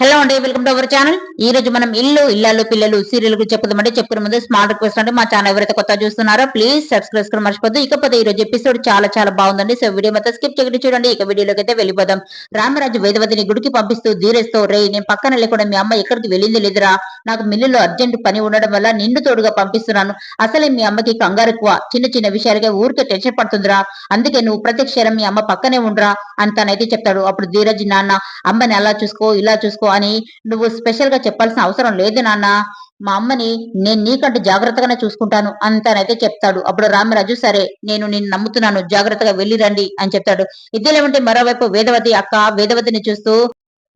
Hello అండి welcome to our channel. ఈ రోజు మనం ఇల్లు ఇల్లాలు పిల్లలు సీరియల్ గురించి చెప్పుదామంటే చెప్పుకునే ముందు స్మార్ట్ రిక్వెస్ట్ అంటే మా ఛానల్ ఎవరైతే కొత్త చూస్తున్నారో ప్లీజ్ సబ్స్క్రైబ్ చేసుకుని మర్చిపోద్దు ఇకపోతే ఈ రోజు ఎపిసోడ్ చాలా చాలా బాగుందండి. సో వీడియో మొత్తం స్కిప్ చేయకుండా. చూడండి ఇక వీడియోలోకి అయితే వెళ్ళిపోదాం. రామరాజు వేదవతిని గుడికి పంపిస్తూ ధీరేస్తో రే నేను పక్కన లేకుండా మీ అమ్మ ఎక్కడికి వెళ్ళింది లేదురా? నాకు మిల్లులో అర్జెంట్ పని ఉండడం వల్ల నిన్ను తోడుగా పంపిస్తున్నాను. అసలే మీ అమ్మకి కంగారు ఎక్కువ. చిన్న చిన్న విషయాలకే ఊరికే టెన్షన్ పడుతుందిరా. అందుకే నువ్వు ప్రతి క్షణం మీ అమ్మ పక్కనే ఉండరా అని తనైతే చెప్తాడు. అప్పుడు ధీరజ్ నాన్న అమ్మని అలా చూసుకో ఇలా చూసుకో అని నువ్వు స్పెషల్గా చెప్పాల్సిన అవసరం లేదు నాన్న. మా అమ్మని నేను నీకంటే జాగ్రత్తగానే చూసుకుంటాను అంతనైతే చెప్తాడు. అప్పుడు రామరాజు సరే నేను నిన్ను నమ్ముతున్నాను జాగ్రత్తగా వెళ్ళి రండి అని చెప్తాడు. ఇద్దరేమంటే మరోవైపు వేదవతి అక్క వేదవతిని చూస్తూ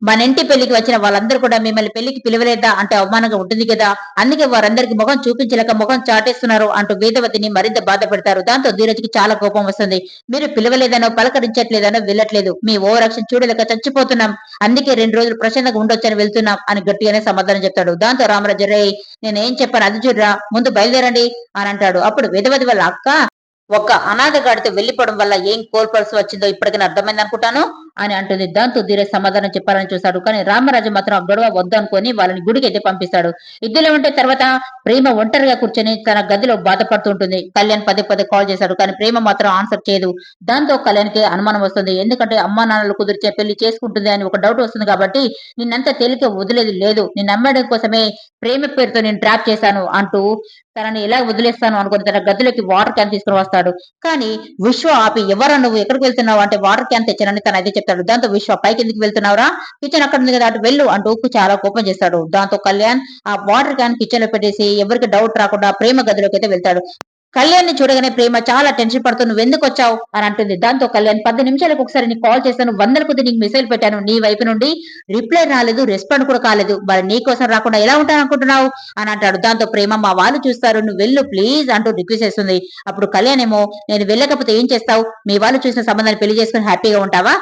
మన ఇంటి పెళ్ళికి వచ్చిన వాళ్ళందరూ కూడా మిమ్మల్ని పెళ్ళికి పిలవలేదా? అంటే అవమానంగా ఉంటుంది కదా. అందుకే వారందరికి ముఖం చూపించలేక ముఖం చాటేస్తున్నారు అంటూ వేదవతిని మరింత బాధ పెడతారు దాంతో ధీరజ్కి చాలా కోపం వస్తుంది. మీరు పిలవలేదనో పలకరించట్లేదనో వెళ్ళట్లేదు. మీ ఓవరాక్షన్ చూడలేక చచ్చిపోతున్నాం. అందుకే రెండు రోజులు ప్రశాంతంగా ఉండొచ్చని వెళ్తున్నాం అని గట్టిగానే సమాధానం చెప్తాడు. దాంతో రామరాజు రే నేనేం చెప్పాను? అది చూడరా. ముందు బయలుదేరండి అని అంటాడు. అప్పుడు వేదవతి వాళ్ళ అక్క ఒక అనాథగాడితో వెళ్ళిపోవడం వెళ్ళిపోవడం వల్ల ఏం కోల్పోవాల్సి వచ్చిందో ఇప్పటికైనా అర్థమైంది అనుకుంటాను. అని అంటుంది. దాంతో ధీరే సమాధానం చెప్పాలని చూశాడు. కానీ రామరాజు మాత్రం గొడవ వద్దనుకొని వాళ్ళని గుడికి అయితే పంపిస్తాడు. ఇద్దరు ఉంటే తర్వాత ప్రేమ ఒంటరిగా కూర్చొని తన గదిలో బాధపడుతుంటుంది కళ్యాణ్ పదే పదే కాల్ చేశాడు. కానీ ప్రేమ మాత్రం ఆన్సర్ చేయదు. దాంతో కళ్యాణ్కి అనుమానం వస్తుంది. ఎందుకంటే అమ్మా నాన్నలు కుదిరిచే పెళ్ళి చేసుకుంటుంది అని ఒక డౌట్ వస్తుంది కాబట్టి నిన్నంత తేలిక వదిలేదు లేదు. నిన్ను నమ్మడం కోసమే ప్రేమ పేరుతో నేను ట్రాప్ చేశాను అంటూ తనని ఎలా వదిలేస్తాను అనుకుని తన గదిలోకి వాటర్ క్యాన్ తీసుకుని వస్తాడు. కానీ విశ్వ ఆపి ఎవరా నువ్వు? ఎక్కడికి వెళ్తున్నావు? అంటే వాటర్ క్యాన్ తెచ్చానని తన అయితే చెప్తాడు. దాంతో విశ్వ పైకి ఎందుకు వెళ్తున్నావురా? కిచెన్ అక్కడ ఉంది కదా అటు వెళ్ళు అంటూ ఉక్కు చాలా కోపం చేస్తాడు. దాంతో కళ్యాణ్ ఆ వాటర్ క్యాన్ కిచెన్లో పెట్టేసి ఎవరికి డౌట్ రాకుండా ప్రేమ గదిలోకి అయితే వెళ్తాడు. కళ్యాణ్ని చూడగానే ప్రేమ చాలా టెన్షన్ పడుతూ నువ్వు ఎందుకు వచ్చావు? అని అంటుంది. దాంతో కళ్యాణ్ పది నిమిషాలకు ఒకసారి నీకు కాల్ చేశాను. వందల కొద్ది నీకు మెసేజ్ పెట్టాను. నీ వైపు నుండి రిప్లై రాలేదు రెస్పాండ్ కూడా కాలేదు. మరి నీ కోసం రాకుండా ఎలా ఉంటాను అనుకుంటున్నావు అని అంటాడు. దాంతో ప్రేమ మా వాళ్ళు చూస్తారు. నువ్వు వెళ్ళు ప్లీజ్ అంటూ రిక్వెస్ట్ చేస్తుంది. అప్పుడు కళ్యాణ్ ఏమో నేను వెళ్ళకపోతే ఏం చేస్తావు? మీ వాళ్ళు చూసిన సంబంధాన్ని పెళ్ళి చేసుకుని హ్యాపీగా ఉంటావా?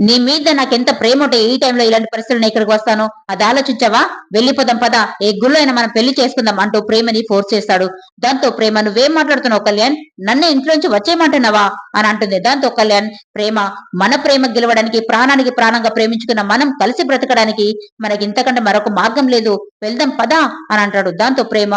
నీ మీద నాకెంత ప్రేమ ఉంటే ఈ టైంలో ఇలాంటి పరిస్థితులు నేను ఇక్కడికి వస్తాను? అది ఆలోచించావా? వెళ్ళిపోదాం పదా. ఏ గుళ్ళు అయినా మనం పెళ్ళి చేసుకుందాం అంటూ ప్రేమని ఫోర్స్ చేస్తాడు. దాంతో ప్రేమ నువ్వేం మాట్లాడుతున్నావు కళ్యాణ్? నన్ను ఇంట్లోంచి వచ్చేయమంటున్నావా? అని అంటుంది. దాంతో కళ్యాణ్ ప్రేమ మన ప్రేమ గెలవడానికి ప్రాణానికి ప్రాణంగా ప్రేమించుకున్న మనం కలిసి బ్రతకడానికి మనకి ఇంతకంటే మరొక మార్గం లేదు. వెళ్దాం పదా అని అంటాడు. దాంతో ప్రేమ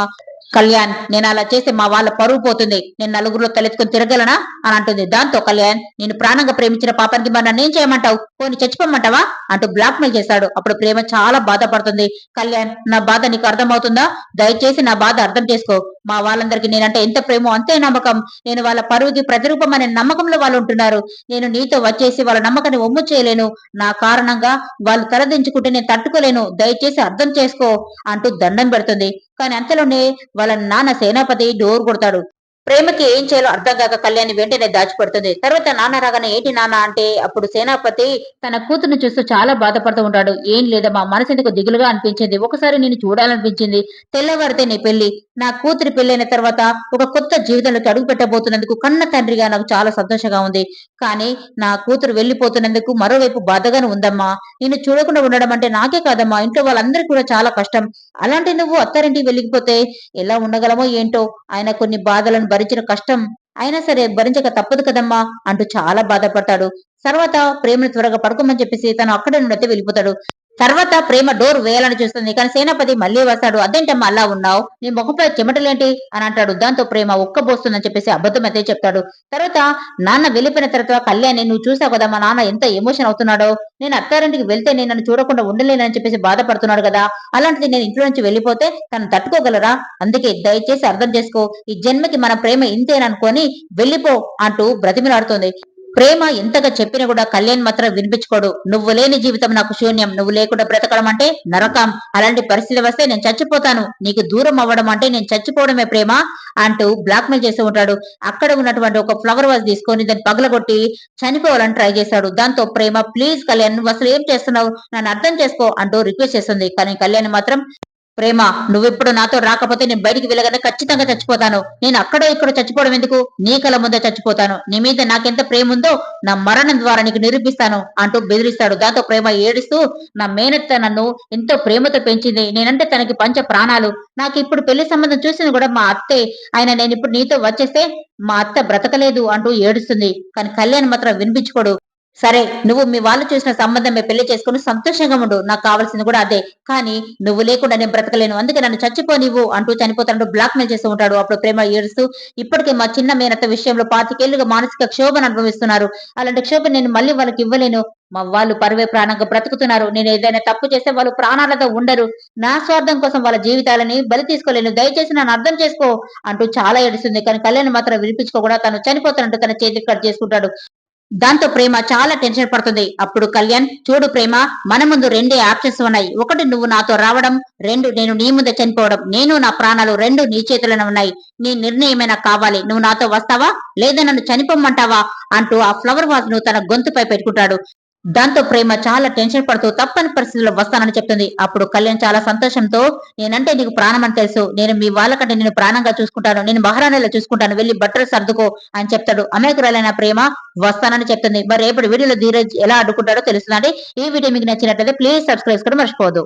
కళ్యాణ్ నేను అలా చేస్తే మా వాళ్ళ పరువు పోతుంది. నేను నలుగురిలో తలెత్తుకుని తిరగలనా? అని అంటుంది. దాంతో కళ్యాణ్ నేను ప్రాణంగా ప్రేమించిన పాపానికి మరి నన్ను ఏం చేయమంటావు? పోని చచ్చిపోమంటావా? అంటూ బ్లాక్ మెయిల్ చేశాడు అప్పుడు ప్రేమ చాలా బాధపడుతుంది. కళ్యాణ్ నా బాధ నీకు అర్థమవుతుందా? దయచేసి నా బాధ అర్థం చేసుకో. మా వాళ్ళందరికీ నేనంటే ఎంత ప్రేమో అంతే నమ్మకం. నేను వాళ్ళ పరువుకి ప్రతిరూపం అనే నమ్మకంలో వాళ్ళు ఉంటున్నారు. నేను నీతో వచ్చేసి వాళ్ళ నమ్మకాన్ని ఒమ్ము చేయలేను. నా కారణంగా వాళ్ళు తలదించుకుంటే నేను తట్టుకోలేను. దయచేసి అర్థం చేసుకో అంటూ దండం పెడుతుంది. కానీ అంతలోనే వాళ్ళ నాన్న సేనాపతి డోర్ కొడతాడు. ప్రేమకి ఏం చేయాలో అర్థం కాక కళ్యాణి వెంటనే దాచిపడుతుంది. తర్వాత నాన్న రాగానే ఏంటి నాన్న? అంటే అప్పుడు సేనాపతి తన కూతురుని చూస్తూ చాలా బాధపడుతూ ఉంటాడు. ఏం లేదమ్మా మనసు ఎందుకు దిగులుగా అనిపించింది. ఒకసారి నేను చూడాలనిపించింది. తెల్లవారితే నీ పెళ్ళి నా కూతురి పెళ్ళైన తర్వాత ఒక కొత్త జీవితంలోకి అడుగు పెట్టబోతున్నందుకు కన్న తండ్రిగా నాకు చాలా సంతోషంగా ఉంది. కానీ నా కూతురు వెళ్ళిపోతున్నందుకు మరోవైపు బాధగానే ఉందమ్మా. నేను చూడకుండా ఉండడం అంటే నాకే కాదమ్మా. ఇంట్లో వాళ్ళందరికీ కూడా చాలా కష్టం. అలాంటి నువ్వు అత్తారింటికి వెళ్ళిపోతే ఎలా ఉండగలమో ఏంటో ఆయన కొన్ని బాధలను భరించిన కష్టం అయినా సరే భరించక తప్పదు కదమ్మా అంటూ చాలా బాధపడతాడు. తర్వాత ప్రేమను త్వరగా పడుకోమని చెప్పేసి తను అక్కడ నుండి అయితే వెళ్ళిపోతాడు. తర్వాత ప్రేమ డోర్ వేయాలని చూస్తుంది. కానీ సేనాపతి మళ్ళీ వస్తాడు. అదేంటమ్మా అలా ఉన్నావు? నీ ముఖంపై చెమటలేంటి? అని అంటాడు. దాంతో ప్రేమ ఉక్కబోస్తుందని చెప్పేసి అబద్ధం అయితే చెప్తాడు. తర్వాత నాన్న వెళ్ళిపోయిన తర్వాత కళ్యాణి నువ్వు చూసావు కదా మా నాన్న ఎంత ఎమోషన్ అవుతున్నాడో? నేను అత్తారింటికి వెళ్తే నేను నన్ను చూడకుండా ఉండలేనని చెప్పేసి బాధపడుతున్నాడు కదా. అలాంటిది నేను ఇంట్లో నుంచి వెళ్ళిపోతే తను తట్టుకోగలరా? అందుకే దయచేసి అర్థం చేసుకో ఈ జన్మకి మన ప్రేమ ఇంతేననుకొని వెళ్ళిపో అంటూ బ్రతిమిలాడుతుంది. ప్రేమ ఎంతగా చెప్పినా కూడా కళ్యాణ్ మాత్రం వినిపించుకోడు. నువ్వు లేని జీవితం నాకు శూన్యం. నువ్వు లేకుండా బ్రతకడం అంటే నరకం. అలాంటి పరిస్థితి వస్తే నేను చచ్చిపోతాను. నీకు దూరం అవ్వడం అంటే నేను చచ్చిపోవడమే ప్రేమ అంటూ బ్లాక్ మెయిల్ చేస్తూ ఉంటాడు. అక్కడ ఉన్నటువంటి ఒక ఫ్లవర్ వాజ్ తీసుకొని దాన్ని పగలగొట్టి చనిపోవాలని ట్రై చేశాడు దాంతో ప్రేమ ప్లీజ్ కళ్యాణ్ నువ్వు అసలు ఏం చేస్తున్నావు? నన్ను అర్థం చేసుకో అంటూ రిక్వెస్ట్ చేస్తుంది. కానీ కళ్యాణ్ మాత్రం ప్రేమ నువ్వెప్పుడు నాతో రాకపోతే నేను బయటికి వెళ్ళగానే ఖచ్చితంగా చచ్చిపోతాను. నేను అక్కడో ఇక్కడ చచ్చిపోవడం ఎందుకు? నీ కల ముందే చచ్చిపోతాను. నీ మీద నాకెంత ప్రేమ ఉందో నా మరణం ద్వారా నీకు నిరూపిస్తాను అంటూ బెదిరిస్తాడు. దాంతో ప్రేమ ఏడుస్తూ నా మేనత్త నన్ను ఎంతో ప్రేమతో పెంచింది. నేనంటే తనకి పంచ ప్రాణాలు. నాకు ఇప్పుడు పెళ్ళి సంబంధం చూసింది కూడా మా అత్తే. ఆయన నేను ఇప్పుడు నీతో వచ్చేస్తే మా అత్త బ్రతకలేదు అంటూ ఏడుస్తుంది. కానీ కళ్యాణ్ మాత్రం వినిపించుకోడు. సరే నువ్వు మీ వాళ్ళు చూసిన సంబంధమే పెళ్ళి చేసుకుని సంతోషంగా ఉండు. నాకు కావాల్సింది కూడా అదే. కానీ నువ్వు లేకుండా నేను బ్రతకలేను. అందుకే నన్ను చచ్చిపోనివ్వు అంటూ చనిపోతాడు బ్లాక్ మెయిల్ చేస్తూ ఉంటాడు అప్పుడు ప్రేమ ఏడుస్తూ ఇప్పటికే మా చిన్న మేనత్త విషయంలో పాతికేళ్ళుగా మానసిక క్షోభను అనుభవిస్తున్నారు. అలాంటి క్షోభ నేను మళ్ళీ వాళ్ళకి ఇవ్వలేను. మా వాళ్ళు పరువే ప్రాణంగా బ్రతుకుతున్నారు. నేను ఏదైనా తప్పు చేస్తే వాళ్ళు ప్రాణాలతో ఉండరు. నా స్వార్థం కోసం వాళ్ళ జీవితాలని బలి తీసుకోలేను. దయచేసి నన్ను అర్థం చేసుకో అంటూ చాలా ఏడుస్తుంది. కానీ కళ్యాణ్ మాత్రం వినిపించుకోకుండా తను చనిపోతానంటూ తన చేతికి కట్ చేసుకుంటాడు. దాంతో ప్రేమ చాలా టెన్షన్ పడుతుంది. అప్పుడు కళ్యాణ్ చూడు ప్రేమ మన ముందు రెండే ఆప్షన్స్ ఉన్నాయి. ఒకటి నువ్వు నాతో రావడం. రెండు నేను నీ ముందే చనిపోవడం. నేను నా ప్రాణాలు రెండు నీ చేతిలోనే ఉన్నాయి. నీ నిర్ణయమైనా కావాలి. నువ్వు నాతో వస్తావా? లేదా నన్ను చనిపోమ్మంటావా? అంటూ ఆ ఫ్లవర్ వాజ్ను తన గొంతుపై పెట్టుకుంటాడు. దాంతో ప్రేమ చాలా టెన్షన్ పడుతూ తప్పని పరిస్థితుల్లో వస్తానని చెప్తుంది. అప్పుడు కళ్యాణ్ చాలా సంతోషంతో నేనంటే నీకు ప్రాణం అని తెలుసు. నేను మీ వాళ్ళకంటే నేను ప్రాణంగా చూసుకుంటాను. నేను మహారాణిలో చూసుకుంటాను. వెళ్ళి బట్టలు సర్దుకో అని చెప్తాడు. అమాయకురాలైన ప్రేమ వస్తానని చెప్తుంది. మరి రేపటి వీడియోలో ధీరజ్ ఎలా అడ్డుకుంటాడో తెలుస్తుందండి ఈ వీడియో మీకు నచ్చినట్లయితే ప్లీజ్ సబ్స్క్రైబ్ కూడా మర్చిపోదు